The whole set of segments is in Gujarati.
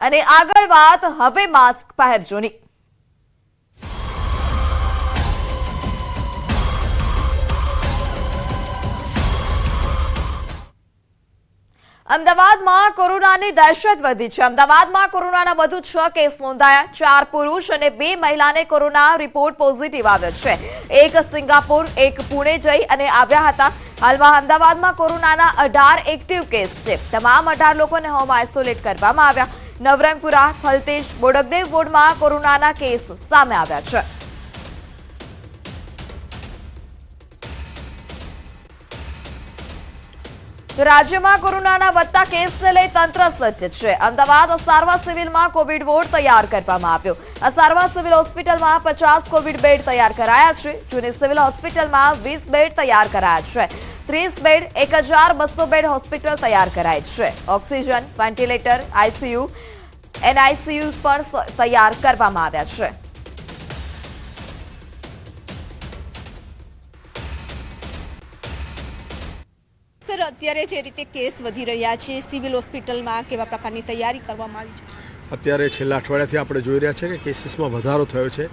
અને આગળ વાત હવે માસ્ક પહેરજોની. અમદાવાદમાં કોરોનાની દહેશત વધી છે. અમદાવાદમાં કોરોનાના વધુ છ કેસ નોંધાયા. ચાર પુરુષ અને બે મહિલાને કોરોના રિપોર્ટ પોઝિટિવ આવ્યો છે. એક સિંગાપુર, એક પુણે જઈ અને આવ્યા હતા. હાલમાં અમદાવાદમાં કોરોનાના અઢાર એક્ટિવ કેસ છે. તમામ અઢાર લોકોને હોમ આઇસોલેટ કરવામાં આવ્યા. નવરંગપુરા થલતેજ બોડકદેવ બોર્ડમાં કોરોનાના કેસ સામે આવ્યા છે. રાજ્યમાં કોરોનાના વધતા કેસને લઈ તંત્ર સજ્જ છે. અમદાવાદ સારવાર સિવિલમાં કોવિડ વોર્ડ તૈયાર કરવામાં આવ્યો. આ સારવાર સિવિલ હોસ્પિટલમાં પચાસ કોવિડ બેડ તૈયાર કરાયા છે. જૂની સિવિલ હોસ્પિટલમાં વીસ બેડ તૈયાર કરાયા છે. ત્રીસ બેડ, એક બેડ હોસ્પિટલ તૈયાર કરાય છે. ઓક્સિજન, વેન્ટિલેટર આઈસીયુ એનઆઈસીયુ પણ તૈયાર કરવામાં આવ્યા છે. સર અત્યારે જે રીતે કેસ વધી રહ્યા છે સિવિલ હોસ્પિટલમાં કેવા પ્રકારની તૈયારી કરવામાં આવી છે? અત્યારે છેલ્લા અઠવાડિયાથી આપણે જોઈ રહ્યા છે કે કેસીસમાં વધારો થયો છે.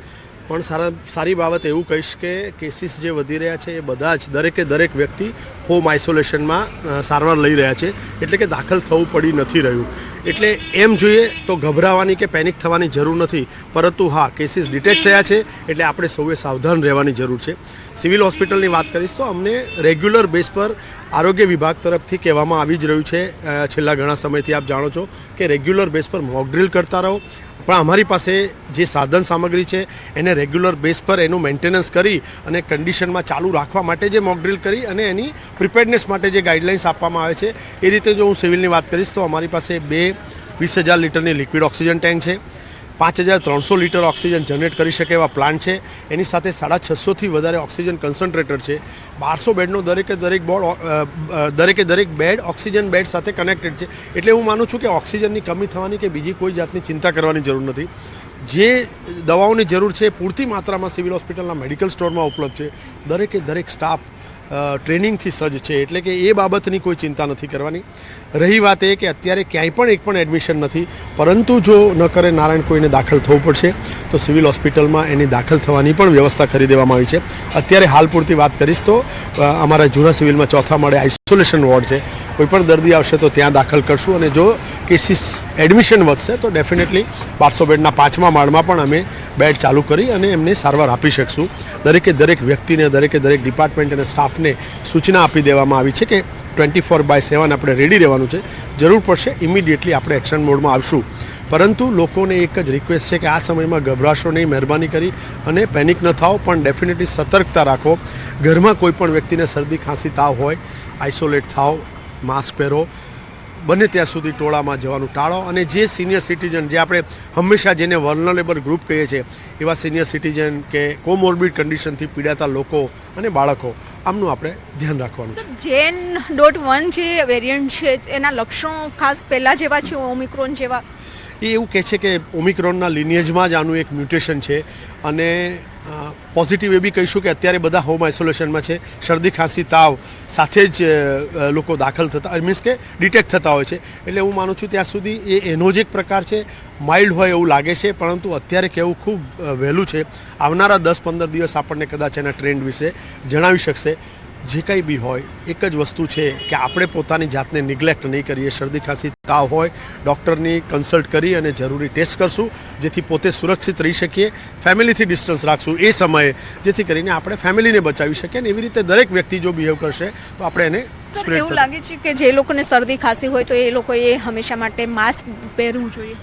પણ સારા સારી બાબત એવું કહીશ કે કેસીસ જે વધી રહ્યા છે એ બધા જ દરેકે દરેક વ્યક્તિ હોમ આઇસોલેશનમાં સારવાર લઈ રહ્યા છે. એટલે કે દાખલ થવું પડી નથી રહ્યું. એટલે એમ જોઈએ તો ગભરાવાની કે પેનિક થવાની જરૂર નથી. પરંતુ હા કેસીસ ડિટેક્ટ થયા છે, એટલે આપણે સૌએ સાવધાન રહેવાની જરૂર છે. સિવિલ હોસ્પિટલની વાત કરીશ તો અમને રેગ્યુલર બેસ પર આરોગ્ય વિભાગ તરફથી કહેવામાં આવી જ રહ્યું છે. છેલ્લા ઘણા સમયથી આપ જાણો છો કે રેગ્યુલર બેઝ પર મોક ડ્રિલ કરતા રહો. પણ અમારી પાસે જે સાધન સામગ્રી છે, એને રેગ્યુલર બેઝ પર એનું મેન્ટેનન્સ કરી અને કન્ડિશનમાં ચાલુ રાખવા માટે જે મોકડ્રિલ કરી અને એની પ્રિપેરનેસ માટે જે ગાઈડલાઇન્સ આપવામાં આવે છે, એ રીતે જો હું સિવિલની વાત કરીશ તો અમારી પાસે બે વીસ હજાર લીટરની લિક્વિડ ઓક્સિજન ટેન્ક છે પાંચ હજાર ત્રણસો લીટર ઓક્સિજન જનરેટ કરી શકે એવા પ્લાન્ટ છે. એની સાથે સાડા છસોથી વધારે ઓક્સિજન કન્સન્ટ્રેટર છે. બારસો બેડનો દરેકે દરેક બોર્ડ દરેકે દરેક બેડ ઓક્સિજન બેડ સાથે કનેક્ટેડ છે. એટલે હું માનું છું કે ઓક્સિજનની કમી થવાની કે બીજી કોઈ જાતની ચિંતા કરવાની જરૂર નથી. જે દવાઓની જરૂર છે પૂરતી માત્રામાં સિવિલ હોસ્પિટલના મેડિકલ સ્ટોરમાં ઉપલબ્ધ છે. દરેકે દરેક સ્ટાફ ટ્રેનિંગથી સજ્જ છે. એટલે કે એ બાબતની કોઈ ચિંતા નથી કરવાની. રહી વાત એ કે અત્યારે ક્યાંય પણ એક પણ એડમિશન નથી. પરંતુ જો ન કરે નારાયણ, કોઈને દાખલ થવું પડશે, તો સિવિલ હોસ્પિટલમાં એની દાખલ થવાની પણ વ્યવસ્થા કરી દેવામાં આવી છે. અત્યારે હાલ પૂરતી વાત કરીશ તો અમારા જૂના સિવિલમાં ચોથા માળે આઇસોલેશન વોર્ડ છે. કોઈ પણ દર્દી આવશે તો ત્યાં દાખલ કરશું અને જો કેસીસ એડમિશન વધશે, તો ડેફિનેટલી બારસો બેડના પાંચમા માળમાં પણ અમે બેડ ચાલુ કરી અને એમને સારવાર આપી શકશું. દરેકે દરેક વ્યક્તિને, દરેકે દરેક ડિપાર્ટમેન્ટ અને સ્ટાફને સૂચના આપી દેવામાં આવી છે કે ટ્વેન્ટી ફોર બાય સેવન આપણે રેડી રહેવાનું છે. જરૂર પડશે ઇમિડિયેટલી આપણે એક્શન મોડમાં આવશું. પરંતુ લોકોને એક જ રિક્વેસ્ટ છે કે આ સમયમાં ગભરાશો નહીં, મહેરબાની કરી અને પેનિક ન થાઓ, પણ ડેફિનેટલી સતર્કતા રાખો. ઘરમાં કોઈ પણ વ્યક્તિને શરદી, ખાંસી, તાવ હોય, આઇસોલેટ થાઓ માસ્ક પહેરો. બને ત્યાં સુધી ટોળામાં જવાનું ટાળો અને જે સિનિયર સિટીઝન જે આપણે હંમેશા જેને વર્નલેબલ ગ્રુપ કહીએ છીએ, એવા સિનિયર સિટીઝન કે કોમોર્બિડ કન્ડિશનથી પીડાતા લોકો અને બાળકો, આમનું આપણે ધ્યાન રાખવાનું છે. જેન ડોટ વન જે વેરિયન્ટ છે, એના લક્ષણો ખાસ પહેલાં જેવા છે ઓમિક્રોન જેવા? એ એવું કહે છે કે ઓમિક્રોનના લિનિયજમાં જ આનું એક મ્યુટેશન છે અને પોઝિટિવ એ બી કહીશું કે અત્યારે બધા હોમ આઇસોલેશનમાં છે. શરદી, ખાંસી, તાવ સાથે જ લોકો દાખલ થતા મીન્સ કે ડિટેક્ટ થતા હોય છે. એટલે હું માનું છું ત્યાં સુધી એ એનો જ એક પ્રકાર છે. માઇલ્ડ હોય એવું લાગે છે, પરંતુ અત્યારે કહેવું ખૂબ વહેલું છે. આવનારા દસ પંદર દિવસ આપણને કદાચ એના ટ્રેન્ડ વિશે જણાવી શકશે. જે કંઈ બી હોય એક જ વસ્તુ છે કે આપણે પોતાની જાતને નિગ્લેક્ટ નહીં કરીએ શરદી ખાંસી તાવ હોય ડૉક્ટરની કન્સલ્ટ કરી અને જરૂરી ટેસ્ટ કરશું જેથી પોતે સુરક્ષિત રહી શકીએ ફેમિલીથી ડિસ્ટન્સ રાખશું એ સમયે જેથી કરીને આપણે ફેમિલીને બચાવી શકીએ અને એવી રીતે દરેક વ્યક્તિ જો બિહેવ કરશે તો આપણે એને એવું લાગે છે કે જે લોકોને શરદી ખાંસી હોય તો એ લોકોએ હંમેશા માટે માસ્ક પહેરવું જોઈએ?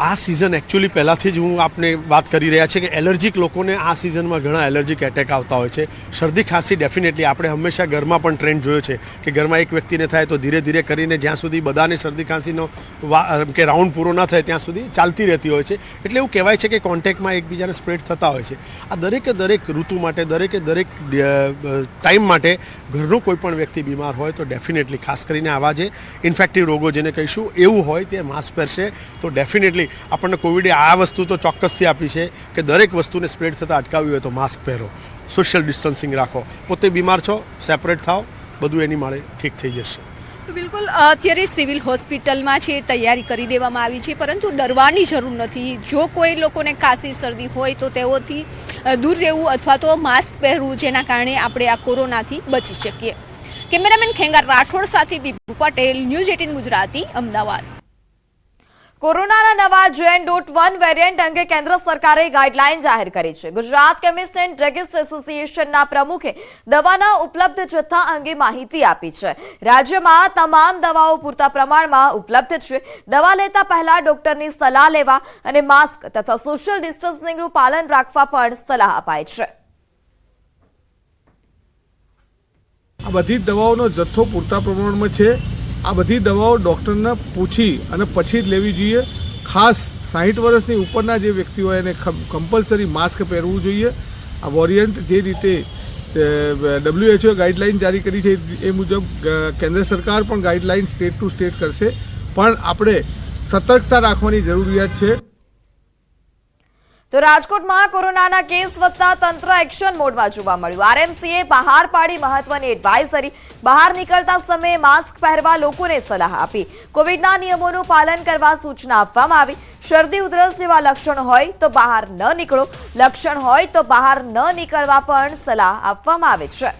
આ સિઝન એકચ્યુઅલી પહેલાંથી જ હું આપને વાત કરી રહ્યા છે કે એલર્જીક લોકોને આ સિઝનમાં ઘણા એલર્જીક એટેક આવતા હોય છે. શરદી ખાંસી ડેફિનેટલી આપણે હંમેશા ઘરમાં પણ ટ્રેન્ડ જોયો છે કે ઘરમાં એક વ્યક્તિને થાય તો ધીરે ધીરે કરીને જ્યાં સુધી બધાને શરદી ખાંસીનો કે રાઉન્ડ પૂરો ન થાય ત્યાં સુધી ચાલતી રહેતી હોય છે. એટલે એવું કહેવાય છે કે કોન્ટેક્ટમાં એકબીજાને સ્પ્રેડ થતા હોય છે. આ દરેકે દરેક ઋતુ માટે, દરેકે દરેક ટાઈમ માટે ઘરનો કોઈ પણ વ્યક્તિ બીમાર હોય તો ડેફિનેટલી ખાસ કરીને આવા જે ઇન્ફેક્ટિવ રોગો જેને કહીશું એવું હોય તે માસ્ક પહેરશે તો ડેફિનેટલી આપણને કોવિડે આ વસ્તુ તો ચોક્કસથી આપી છે કે દરેક વસ્તુને સ્પ્રેડ થતાં અટકાવવી હોય તો માસ્ક પહેરો સોશિયલ ડિસ્ટન્સિંગ રાખો. પોતે બીમાર છો સેપરેટ થાઓ, બધું એની માળે ઠીક થઈ જશે. બિલકુલ, અત્યારે સિવિલ હોસ્પિટલમાં છે, તૈયારી કરી દેવામાં આવી છે, પરંતુ ડરવાની જરૂર નથી. જો કોઈ લોકોને ખાંસી, શરદી હોય તો તેઓથી દૂર રહેવું અથવા તો માસ્ક પહેરવું જેના કારણે આપણે આ કોરોનાથી બચી શકીએ. કેમેરામેન ખેંગાર રાઠોડ સાથે વિભુ પટેલ, ન્યૂઝ એટીન ગુજરાતી, અમદાવાદ. કોરોનાના નવા જેન ડોટ વન વેરિયન્ટ અંગે કેન્દ્ર સરકારે ગાઈડલાઈન જાહેર કરી છે. ગુજરાત કેમિસ્ટ એન્ડ ડ્રગિસ્ટ એસોસિએશનના પ્રમુખે દવાના ઉપલબ્ધ જથ્થા અંગે માહિતી આપી છે. રાજ્યમાં તમામ દવાઓ પૂરતા પ્રમાણમાં ઉપલબ્ધ છે. દવા લેતા પહેલા ડોક્ટરની સલાહ લેવા અને માસ્ક તથા સોશિયલ ડિસ્ટન્સિંગનું પાલન રાખવા પણ સલાહ અપાય છે. આ બધી દવાઓનો જથ્થો પૂરતા પ્રમાણમાં છે. આ બધી દવાઓ ડૉક્ટરને પૂછી અને પછી જ લેવી જોઈએ. ખાસ સાહીઠ વર્ષની ઉપરના જે વ્યક્તિ હોય એને કમ્પલસરી માસ્ક પહેરવું જોઈએ. આ વોરિયન્ટ જે રીતે ડબ્લ્યુએચઓ ગાઈડલાઇન જારી કરી છે, એ મુજબ કેન્દ્ર સરકાર પણ ગાઈડલાઇન સ્ટેટ ટુ સ્ટેટ કરશે. પણ આપણે સતર્કતા રાખવાની જરૂરિયાત છે. તો રાજકોટમાં કોરોનાના કેસ વધતા તંત્ર એક્શન મોડમાં જોવા મળ્યું. આરએમસીએ બહાર પાડી મહત્વની એડવાઇઝરી બહાર નીકળતા સમયે માસ્ક પહેરવા લોકોને સલાહ આપી. કોવિડના નિયમોનું પાલન કરવા સૂચના આપવામાં આવી. શરદી, ઉધરસ જેવા લક્ષણ હોય તો બહાર ન નીકળો. લક્ષણ હોય તો બહાર ન નીકળવા પણ સલાહ આપવામાં આવે છે.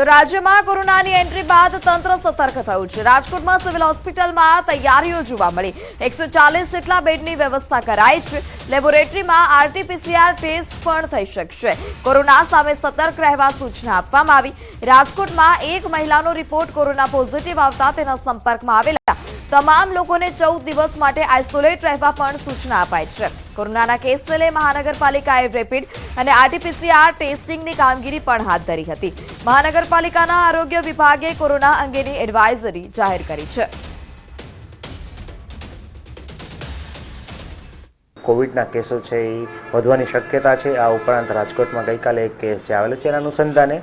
તો રાજ્યમાં કોરોનાની એન્ટ્રી બાદ તંત્ર સતર્ક થયું છે. રાજકોટમાં સિવિલ હોસ્પિટલમાં તૈયારીઓ જોવા મળી. એકસો જેટલા બેડની વ્યવસ્થા કરાઈ છે. લેબોરેટરીમાં આરટીપીસીઆર ટેસ્ટ પણ થઈ શકશે. કોરોના સામે સતર્ક રહેવા સૂચના આપવામાં આવી. રાજકોટમાં એક મહિલાનો રિપોર્ટ કોરોના પોઝિટિવ આવતા તેના સંપર્કમાં આવેલા તમામ લોકોને ચૌદ દિવસ માટે આઇસોલેટ રહેવા પણ સૂચના અપાઈ છે. કોરોનાના કેસને લઈ મહાનગરપાલિકાએ રેપિડ અને આરટીપીસીઆર ટેસ્ટિંગની કામગીરી પણ હાથ ધરી હતી. મહાનગરપાલિકાના આરોગ્ય વિભાગે કોરોના અંગેની એડવાઇઝરી જાહેર કરી છે. કોવિડના કેસો છે એ વધવાની શક્યતા છે. આ ઉપરાંત રાજકોટમાં ગઈકાલે એક કેસ જે આવેલો છે, એના અનુસંધાને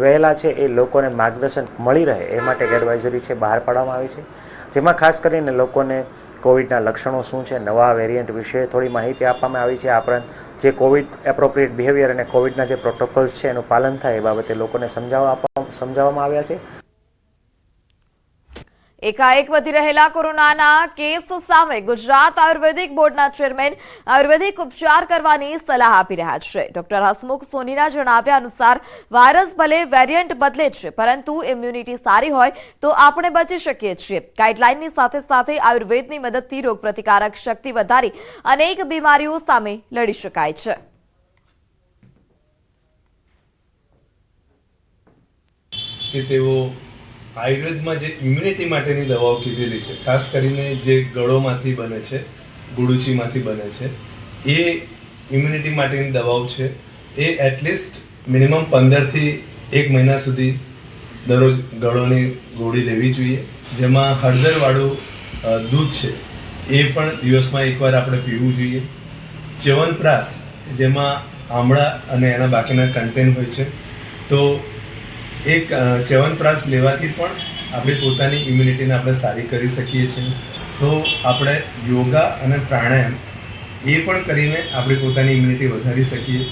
વહેલા છે એ લોકોને માર્ગદર્શન મળી રહે એ માટે એડવાઇઝરી છે બહાર પાડવામાં આવી છે. જેમાં ખાસ કરીને લોકોને કોવિડના લક્ષણો શું છે, નવા વેરિયન્ટ વિશે થોડી માહિતી આપવામાં આવી છે. આ ઉપરાંત જે કોવિડ એપ્રોપ્રિએટ બિહેવિયર અને કોવિડના જે પ્રોટોકોલ્સ છે, એનું પાલન થાય એ બાબતે લોકોને સમજાવવા આપવા સમજાવવામાં આવ્યા છે. એકાએક વધી રહેલા કોરોનાના કેસ સામે ગુજરાત આયુર્વેદિક બોર્ડના ચેરમેન આયુર્વેદિક ઉપચાર કરવાની સલાહ આપી રહ્યા છે. ડોક્ટર હસમુખ સોનીના જણાવ્યા અનુસાર, વાયરસ ભલે વેરિયન્ટ બદલે છે, પરંતુ ઇમ્યુનિટી સારી હોય તો આપણે બચી શકીએ છીએ. ગાઈડલાઇનની સાથે સાથે આયુર્વેદની મદદથી રોગપ્રતિકારક શક્તિ વધારી અનેક બીમારીઓ સામે લડી શકાય છે. કે તેઓ આયુર્વેદમાં જે ઇમ્યુનિટી માટેની દવાઓ કીધેલી છે, ખાસ કરીને જે ગળોમાંથી બને છે, ગુડુચીમાંથી બને છે, એ ઇમ્યુનિટી માટેની દવાઓ છે. એ એટલીસ્ટ મિનિમમ પંદરથી એક મહિના સુધી દરરોજ ગળોની ગોળી લેવી જોઈએ. જેમાં હળદરવાળું દૂધ છે, એ પણ દિવસમાં એકવાર આપણે પીવું જોઈએ. ચ્યવનપ્રાશ, જેમાં આમળા અને એના બાકીના કન્ટેન્ટ હોય છે. તો એક ચ્યવનપ્રાસ લેવાથી પણ આપણી પોતાની ઇમ્યુનિટીને આપણે સારી કરી શકીએ છીએ. તો આપણે યોગા અને પ્રાણાયામ એ પણ કરીને આપણી પોતાની ઇમ્યુનિટી વધારી શકીએ.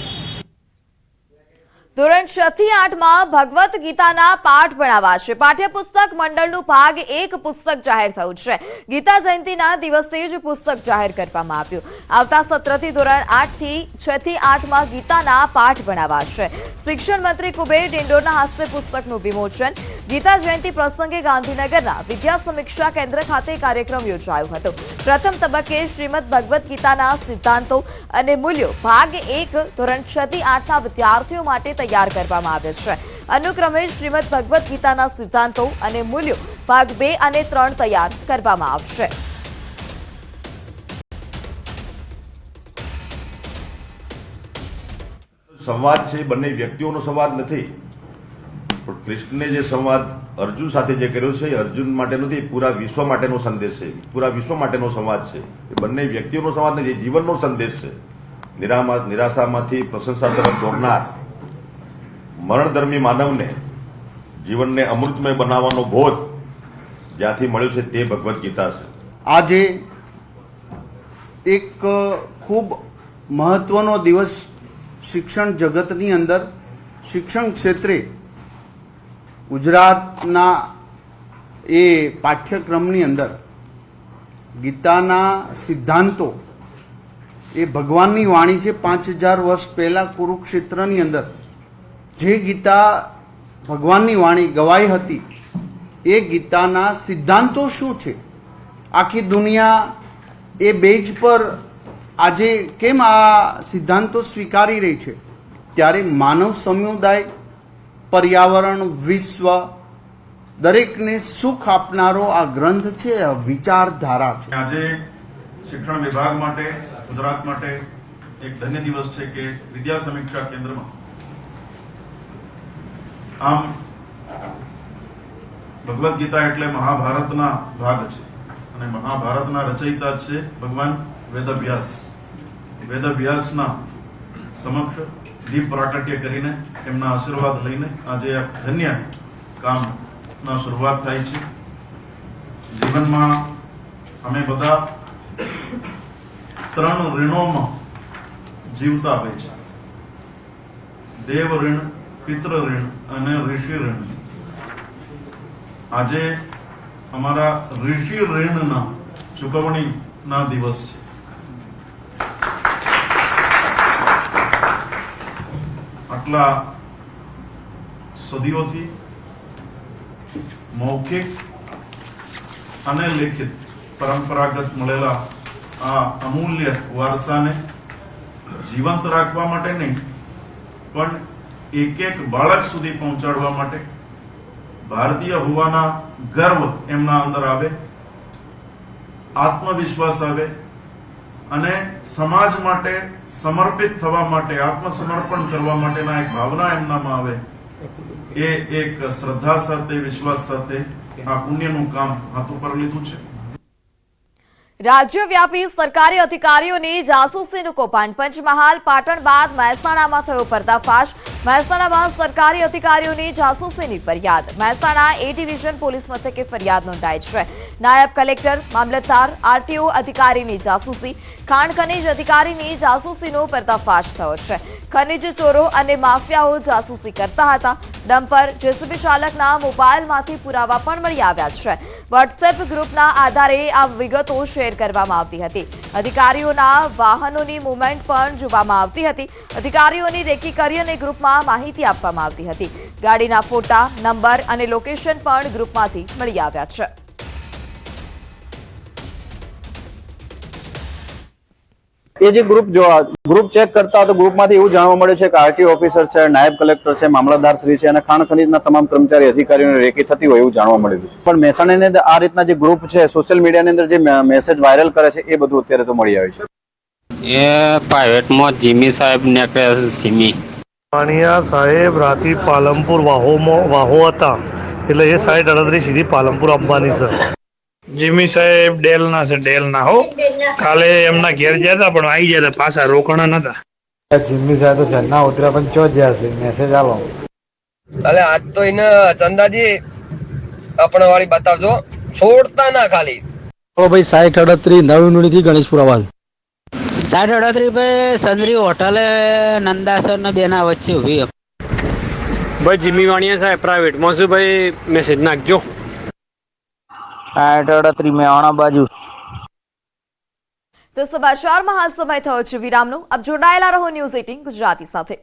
ધોરણ છ થી આઠમાં ભગવત ગીતાના પાઠ ભણાવાશે. પાઠ્યપુસ્તક મંડળનું ભાગ એક પુસ્તક જાહેર થયું છે. ગીતા જયંતિના દિવસે જ પુસ્તક જાહેર કરવામાં આવ્યું. આવતા સત્રથી ધોરણ આઠથી છ થી આઠમાં ગીતાના પાઠ ભણાવાશે. શિક્ષણ મંત્રી કુબેર ડિંડોરના હસ્તે પુસ્તકનું વિમોચન ગીતા જયંતિ પ્રસંગે ગાંધીનગરના વિદ્યા સમીક્ષા કેન્દ્ર ખાતે કાર્યક્રમ યોજાયો હતો. પ્રથમ તબક્કે શ્રીમદ ભગવદ્ ગીતાના સિદ્ધાંતો અને મૂલ્યો ભાગ એક, ધોરણ છ થી આઠના વિદ્યાર્થીઓ માટે તૈયાર કરવામાં આવ્યો છે. અનુક્રમે શ્રીમદ ભગવદ્ ગીતાના સિદ્ધાંતો અને મૂલ્યો ભાગ બે અને ત્રણ તૈયાર કરવામાં આવશે. સંવાદ છે, બંને વ્યક્તિઓનો સંવાદ નથી. પણ કૃષ્ણે જે સંવાદ અર્જુન સાથે જે કર્યો છે, એ અર્જુન માટે નથી પૂરા વિશ્વ માટેનો સંદેશ છે. પૂરા વિશ્વ માટેનો સંવાદ છે. એ બંને વ્યક્તિઓનો સંવાદ નથી જીવનનો સંદેશ છે. નિરાશામાંથી પ્રશંસા તરફ દોડનાર, મરણધર્મી માનવને જીવનને અમૃતમય બનાવવાનો બોધ જ્યાંથી મળ્યો છે તે ભગવદ્ ગીતા છે. આજે એક ખૂબ મહત્વનો દિવસ શિક્ષણ જગતની અંદર, શિક્ષણ ક્ષેત્રે ગુજરાતના એ પાઠ્યક્રમની અંદર ગીતાના સિદ્ધાંતો એ ભગવાનની વાણી છે પાંચ હજાર વર્ષ પહેલાં કુરુક્ષેત્રની અંદર. જે ગીતા ભગવાનની વાણી ગવાઈ હતી, એ ગીતાના સિદ્ધાંતો શું છે? આખી દુનિયા એ બેજ પર આજે કેમ આ સિદ્ધાંતો સ્વીકારી રહી છે? ત્યારે માનવ સમુદાય પર્યાવરણ, વિશ્વ, દરેકને સુખ આપનારો આ ગ્રંથ છે વિચારધારા છે. આજે શિક્ષણ વિભાગ માટે, ગુજરાત માટે એક ધન્ય દિવસ છે કે વિદ્યા સમીક્ષા કેન્દ્રમાં આમ ભગવદ્ ગીતા એટલે મહાભારતના ભાગ છે. અને મહાભારતના રચયિતા છે ભગવાન વેદવ્યાસ વેદવ્યાસના સમક્ષ દીપ પ્રાકટ્ય કરીને એમના આશીર્વાદ લઈને આજે આ ધન્ય કામના શરૂઆત થાય છે. જીવનમાં અમે બધા ત્રણ ઋણોમાં જીવતા હોય છે. દેવ ઋણ, પિતૃ ઋણ અને ઋષિ ઋણ. આજે અમારા ઋષિ ઋણના ચુકવણીના દિવસ છે. આટલા સદીઓથી મૌખિક અને લેખિત પરંપરાગત મળેલા આ અમૂલ્ય વારસાને જીવંત રાખવા માટે નહીં, પણ એક એક બાળક સુધી પહોંચાડવા માટે ભારતીય હોવાના ગર્વ એમના અંદર આવે, આત્મવિશ્વાસ આવે અને સમાજ માટે સમર્પિત થવા માટે, આત્મસમર્પણ કરવા માટેના એક ભાવના એમનામાં આવે. એ એક શ્રદ્ધા સાથે, વિશ્વાસ સાથે આ પુણ્યનું કામ હાથ ઉપર લીધું છે. રાજ્યવ્યાપી સરકારી અધિકારીઓની જાસૂસીનું કૌભાંડ. પંચમહાલ, પાટણ બાદ મહેસાણામાં થયો પર્દાફાશ. મહેસાણામાં સરકારી અધિકારીઓની જાસૂસીની ફરિયાદ. મહેસાણા એ ડિવિઝન પોલીસ મથકે ફરિયાદ નોંધાઈ છે. નાયબ કલેક્ટર, મામલતદાર, આરટીઓ અધિકારીની જાસૂસી, ખાણ ખનીજ અધિકારીની જાસૂસીનો પર્દાફાશ થયો છે. ખનીજ ચોરો અને માફિયાઓ જાસૂસી કરતા હતા. ડમ્પર જેસીબી ચાલકના મોબાઈલમાંથી પુરાવા પણ મળી આવ્યા છે. વોટ્સએપ ગ્રુપના આધારે આ વિગતો શેર કરવામાં આવતી હતી. અધિકારીઓના વાહનોની મુવમેન્ટ પણ જોવામાં આવતી હતી. અધિકારીઓની રેકી કરી અને ગ્રુપમાં માહિતી આપવામાં આવતી હતી. ગાડીના ફોટા, નંબર અને લોકેશન પણ ગ્રુપમાંથી મળી આવ્યા છે. એ જે ગ્રુપ જોવા ગ્રુપ ચેક કરતા તો ગ્રુપમાંથી એવું જાણવા મળ્યું છે કે આરટીઓ ઓફિસર છે નાયબ કલેક્ટર છે મામલતદાર શ્રી છે અને ખાણ ખનીજના તમામ કર્મચારી અધિકારીઓને રેકી થતી હોય એવું જાણવા મળ્યું છે. પણ મહેસાણાની અંદર આ રીતના જે ગ્રુપ છે સોશિયલ મીડિયાની અંદર જે મેસેજ વાયરલ કરે છે એ બધું અત્યારે તો મળી આવ્યું છે. એ પ્રાઇવેટમાં જીમી સાહેબ ને છે જીમી વાણિયા સાહેબ રાતી પાલમપુર વાહોમાં વાહો હતા. એટલે એ સાઈડ અડત્રીસ સીધી પાલમપુર આપવાની છે જીમી સાહેબ ડેલ ના છે ડેલ ના હો. કાલે એમના ઘેર ગયા હતા પણ આવી ગયા હતા પાછા રોકાણા નતા. જીમી સાહેબ તો ઝરના ઉતરા પણ ચો જ્યાં છે મેસેજ આલો. અલે આજ તો એને ચંદાજી આપણા વાળી બતાવજો છોડતા ના ખાલી. ઓ ભાઈ સાઠ અડત્રી નવી નુડીથી ગણેશપુર અવાજ સાઠ અડત્રી ભાઈ સંદ્રી હોટલે નંદાસર ને બેના વચ્ચે ઊભી ભાઈ જીમી વાણિયા સાહેબ પ્રાઇવેટ શું ભાઈ મેસેજ નાખજો. અડત્રીસ મેવાણા બાજુ. તો સમાચારમાં હાલ સમય થયો છે વિરામનો. આપ જોડાયેલા રહો ન્યૂઝ એટીન ગુજરાતી સાથે.